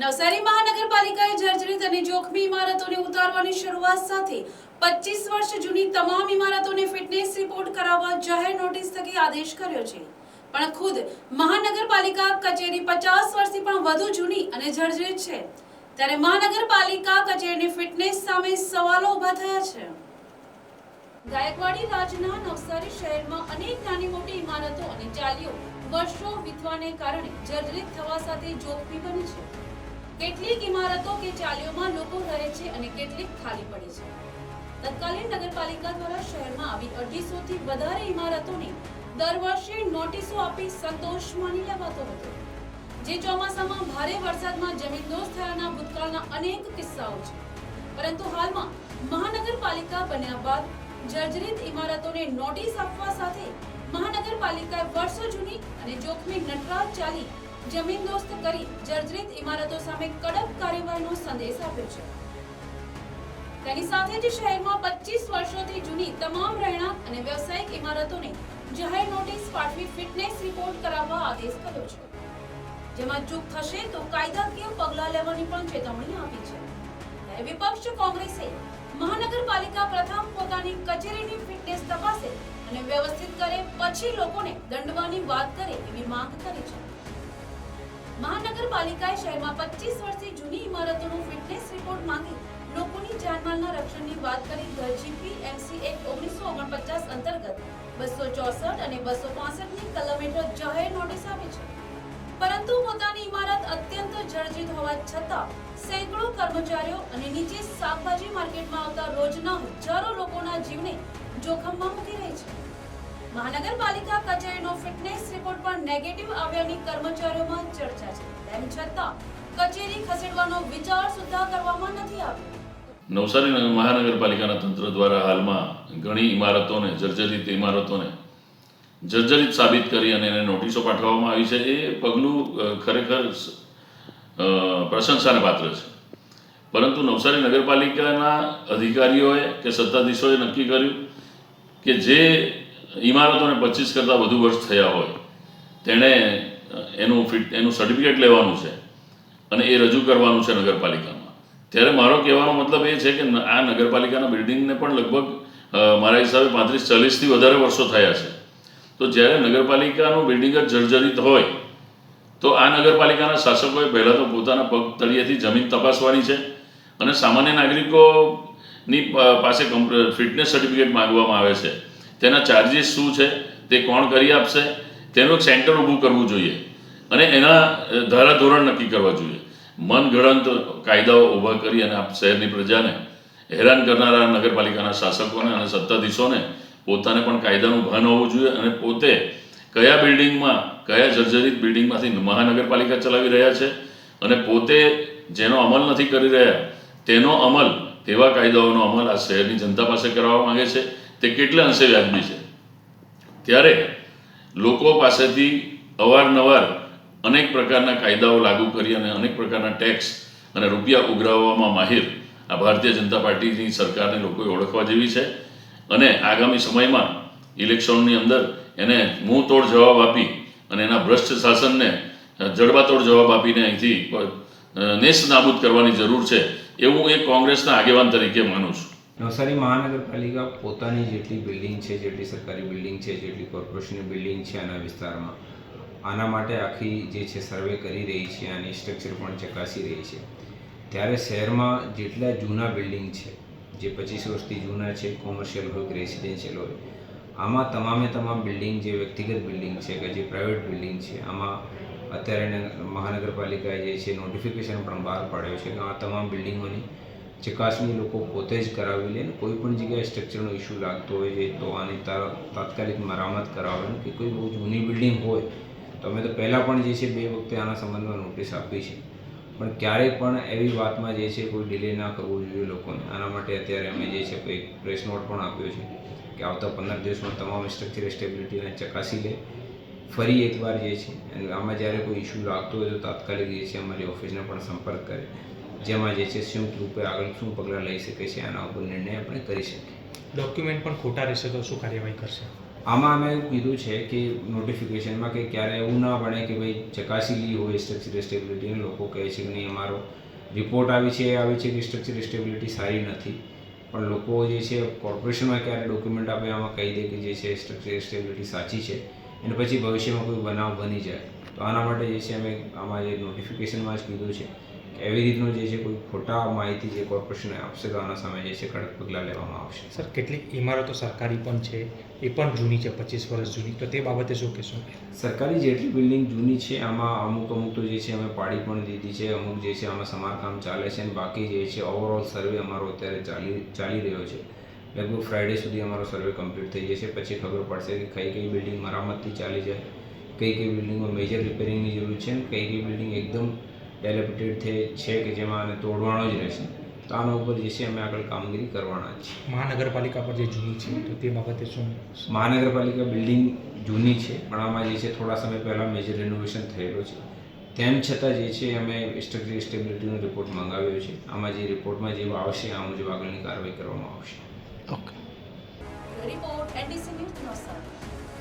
નવસારી મહાનગરપાલિકાએ જર્જરિત અને જોખમી ઇમારતોને ઉતારવાની શરૂઆત સાથે પચીસ વર્ષ જૂની તમામ ઇમારતોને ફિટનેસ રિપોર્ટ કરાવવા જાહેર નોટિસ થકી આદેશ કર્યો છે. પણ ખુદ મહાનગરપાલિકા કચેરી પચાસ વર્ષથી પણ વધુ જૂની અને જર્જરિત છે. ત્યારે મહાનગરપાલિકા કચેરીની ફિટનેસ સામે સવાલો ઊભા થયા છે. ગાયકવાડી રાજના નવસારી શહેરમાં અનેક નાની મોટી ઇમારતો અને ચાલીઓ વર્ષો વીતવાને કારણે જર્જરિત થવા સાથે જોખમી બની છે. કેટલીક ઇમારતો કે ચાલીઓમાં લોકો રહે છે અને કેટલીક ખાલી પડી છે. તત્કાલીન નગરપાલિકા દ્વારા શહેરમાં આવી અઢીસો થી વધારે ઇમારતોને દર વર્ષે નોટિસો આપી સંતોષ માની લેવાતો હતો. જે ચોમાસામાં ભારે વરસાદમાં જમીનદોસ્ત થયાના ભૂતકાળના અનેક કિસ્સાઓ છે. પરંતુ હાલમાં મહાનગરપાલિકા બન્યા બાદ જર્જરિત ઇમારતોને નોટિસ આપવા સાથે મહાનગરપાલિકાએ વર્ષો જૂની અને જોખમી નટરાજ ચાલી જમીનદોસ્ત કરી જર્જરિત ઇમારતો સામે કડક કાર્યવાહીનો સંદેશ આપ્યો છે. તેની સાથે જ શહેરમાં પચીસ વર્ષોથી જૂની તમામ રહેણાંક અને વ્યવસાયિક ઇમારતોને જાહેર નોટિસ પાઠવી ફિટનેસ રિપોર્ટ કરાવવા આદેશ કર્યો છે. જેમાં ચૂક થશે તો કાયદાકીય પગલાં લેવાની પણ ચેતવણી આપી છે. વિપક્ષ કોંગ્રેસે મહાનગરપાલિકા પ્રથમ પોતાની કચેરીની ફિટનેસ તપાસે અને વ્યવસ્થિત કરે પછી લોકોને દંડવાની વાત કરે એવી માંગ કરી છે. મહાનગરપાલિકાએ શહેરમાં પચીસ વર્ષથી જૂની ઇમારતોનો ફિટનેસ રિપોર્ટ માંગી લોકોની જાનમાલના રક્ષણની વાત કરી ધ જીપી એમસી એક્ટ ઓગણીસો ઓગણપચાસ અંતર્ગત બસો ચોસઠ અને બસો ની કલમ હેઠળ જાહેર નોટિસ આપી છે. પરંતુ પોતાની ઇમારત અત્યંત જર્જરિત હોવા છતાં સેંકડો કર્મચારીઓ અને નીચે શાકભાજી માર્કેટમાં આવતા રોજના હજારો લોકોના જીવને જોખમમાં મૂકી રહી છે. મહાનગરપાલિકા કચેરીનો ફિટનેસ નેગેટિવ આવ્યાની કર્મચારીઓમાં ચર્ચા છે. તેમ છતાં, કચેરી ખસેડવાનો વિચાર સુદ્ધા કરવામાં નથી આવ્યો. નવસારી મહાનગરપાલિકાના તંત્ર દ્વારા હાલમાં ઘણી ઇમારતોને, જર્જરિત ઇમારતોને જર્જરિત સાબિત કરી અને એને નોટિસો પાઠવવામાં આવી છે. એ પગલું ખરેખર પ્રશંસાને પાત્ર છે. પરંતુ નવસારી નગરપાલિકાના અધિકારીઓએ કે સત્તાધીશોએ નક્કી કર્યું કે જે ઇમારતોને પચીસ કરતાં વધુ વર્ષ થયા હોય તેણે એનું ફિટ એનું સર્ટિફિકેટ લેવાનું છે અને એ રજૂ કરવાનું છે નગરપાલિકામાં. ત્યારે મારો કહેવાનો મતલબ એ છે કે આ નગરપાલિકાના બિલ્ડિંગને પણ લગભગ મારા હિસાબે પાંત્રીસ ચાલીસથી વધારે વર્ષો થયા છે. તો જ્યારે નગરપાલિકાનું બિલ્ડિંગ જ જર્જરિત હોય, તો આ નગરપાલિકાના શાસકોએ પહેલાં તો પોતાના પગ તળિયેથી જમીન તપાસવાની છે અને સામાન્ય નાગરિકોની પાસે પાસે ફિટનેસ સર્ટિફિકેટ માંગવામાં આવે છે. તેના ચાર્જીસ શું છે, તે કોણ કરી આપશે તેનું એક સેન્ટર ઊભું કરવું જોઈએ અને એના ધારાધોરણ નક્કી કરવા જોઈએ. મનગણંત કાયદાઓ ઊભા કરી અને આ શહેરની પ્રજાને હેરાન કરનારા નગરપાલિકાના શાસકોને અને સત્તાધીશોને પોતાને પણ કાયદાનું ભાન હોવું જોઈએ અને પોતે કયા બિલ્ડિંગમાં, કયા જર્જરિત બિલ્ડિંગમાંથી મહાનગરપાલિકા ચલાવી રહ્યા છે અને પોતે જેનો અમલ નથી કરી રહ્યા, તેનો અમલ, તેવા કાયદાઓનો અમલ આ શહેરની જનતા પાસે કરાવવા માંગે છે. તે કેટલા અંશે વ્યાજબી છે? ત્યારે લોકો પાસેથી અવારનવાર અનેક પ્રકારના કાયદાઓ લાગુ કરી અને અનેક પ્રકારના ટેક્સ અને રૂપિયા ઉઘરાવવામાં માહિર આ ભારતીય જનતા પાર્ટીની સરકારને લોકોએ ઓળખવા જેવી છે. અને આગામી સમયમાં ઇલેક્શનની અંદર એને તોડ જવાબ આપી અને એના ભ્રષ્ટ શાસનને જડબાતોડ જવાબ આપીને અહીંથી નેસ્ત નાબૂદ કરવાની જરૂર છે એવું એક કોંગ્રેસના આગેવાન તરીકે માનું છું. નવસારી મહાનગરપાલિકા પોતાની જેટલી બિલ્ડિંગ છે, જેટલી સરકારી બિલ્ડિંગ છે, જેટલી કોર્પોરેશનની બિલ્ડિંગ છે આના વિસ્તારમાં, આના માટે આખી જે છે સર્વે કરી રહી છે, આની સ્ટ્રક્ચર પણ ચકાસી રહી છે. ત્યારે શહેરમાં જેટલા જૂના બિલ્ડિંગ છે, જે પચીસ વર્ષથી જૂના છે કોમર્શિયલ હોય રેસિડેન્શિયલ હોય, આમાં તમામે તમામ બિલ્ડિંગ જે વ્યક્તિગત બિલ્ડિંગ છે કે જે પ્રાઇવેટ બિલ્ડિંગ છે, આમાં અત્યારે મહાનગરપાલિકાએ જે છે નોટિફિકેશન પણ બહાર પાડ્યો છે કે આ તમામ બિલ્ડિંગોની ચકાસણી લોકો પોતે જ કરાવી લે કોઈ પણ જગ્યાએ સ્ટ્રક્ચરનો ઇસ્યુ લાગતો હોય તો આની તાત્કાલિક મરામત કરાવે કે કોઈ બહુ જૂની બિલ્ડિંગ હોય, તો અમે તો પહેલાં પણ જે છે બે વખતે આના સંબંધમાં નોટિસ આપી છે. પણ ક્યારેય પણ એવી વાતમાં જે છે કોઈ ડિલે ના કરવું જોઈએ લોકોને. આના માટે અત્યારે અમે જે છે કોઈ પ્રેસ નોટ પણ આપ્યો છે કે આવતા પંદર દિવસમાં તમામ સ્ટ્રક્ચર સ્ટેબિલિટીને ચકાસી લે. ફરી એકવાર જે છે, અને આમાં જ્યારે કોઈ ઇસ્યુ લાગતો હોય તો તાત્કાલિક જે છે અમારી ઓફિસને પણ સંપર્ક કરે. જેમાં જે છે સંયુક્ત રૂપે આગળ શું પગલાં લઈ શકે છે આના ઉપર નિર્ણય આપણે કરી શકીએ. ડોક્યુમેન્ટ પણ ખોટા રહેશે તો શું કાર્યવાહી કરશે? આમાં અમે એવું કીધું છે કે નોટિફિકેશનમાં કે ક્યારે એવું ના બને કે ભાઈ ચકાસી હોય સ્ટ્રક્ચર સ્ટેબિલિટી લોકો કહે છે કે નહીં અમારો રિપોર્ટ આવી છે એ આવી છે કે સ્ટ્રક્ચર સ્ટેબિલિટી સારી નથી. પણ લોકો જે છે કોર્પોરેશનમાં ક્યારે ડોક્યુમેન્ટ આપે આમાં કહી દે કે જે છે સ્ટ્રક્ચર સ્ટેબિલિટી સાચી છે. અને પછી ભવિષ્યમાં કોઈ બનાવ બની જાય. તો આના માટે જે છે અમે આમાં જે નોટિફિકેશનમાં જ કીધું છે એવી રીતનું જે છે કોઈ ખોટા માહિતી જે કોર્પોરેશન આપશે તો આના સામે જે છે કડક પગલાં લેવામાં આવશે? સર કેટલીક ઇમારતો સરકારી પણ છે એ પણ જૂની છે પચીસ વર્ષ જૂની. તો તે બાબતે શું કહેશો? સરકારી જેટલી બિલ્ડિંગ જૂની છે આમાં અમુક અમુક તો જે છે અમે પાડી પણ દીધી છે અમુક જે છે આમાં સમારકામ ચાલે છે અને બાકી જે છે ઓવરઓલ સર્વે અમારો અત્યારે ચાલી ચાલી રહ્યો છે. લગભગ ફ્રાઈડે સુધી અમારો સર્વે કમ્પ્લીટ થઈ જશે. પછી ખબર પડશે કે કઈ કઈ બિલ્ડિંગ મરામતથી ચાલી જાય કઈ કઈ બિલ્ડિંગમાં મેજર રિપેરિંગની જરૂર છે અને કઈ કઈ બિલ્ડિંગ એકદમ ડેલેપિટેડ છે કે જેમાં આને તોડવાનો જ રહેશે. તો આના ઉપર જે છે અમે આગળ કામગીરી કરવાના છે છીએ. મહાનગરપાલિકા પર જે જૂની છે તો તે બાબતે શું? મહાનગરપાલિકા બિલ્ડિંગ જૂની છે પણ આમાં જે છે થોડા સમય પહેલાં મેજર રિનોવેશન થયેલો છે. તેમ છતાં જે છે અમે સ્ટ્રક્ચર સ્ટેબિલિટીનો રિપોર્ટ મંગાવ્યો છે. આમાં જે રિપોર્ટમાં જે આવશે આ મુજબ આગળની કાર્યવાહી કરવામાં આવશે. Okay report NDC news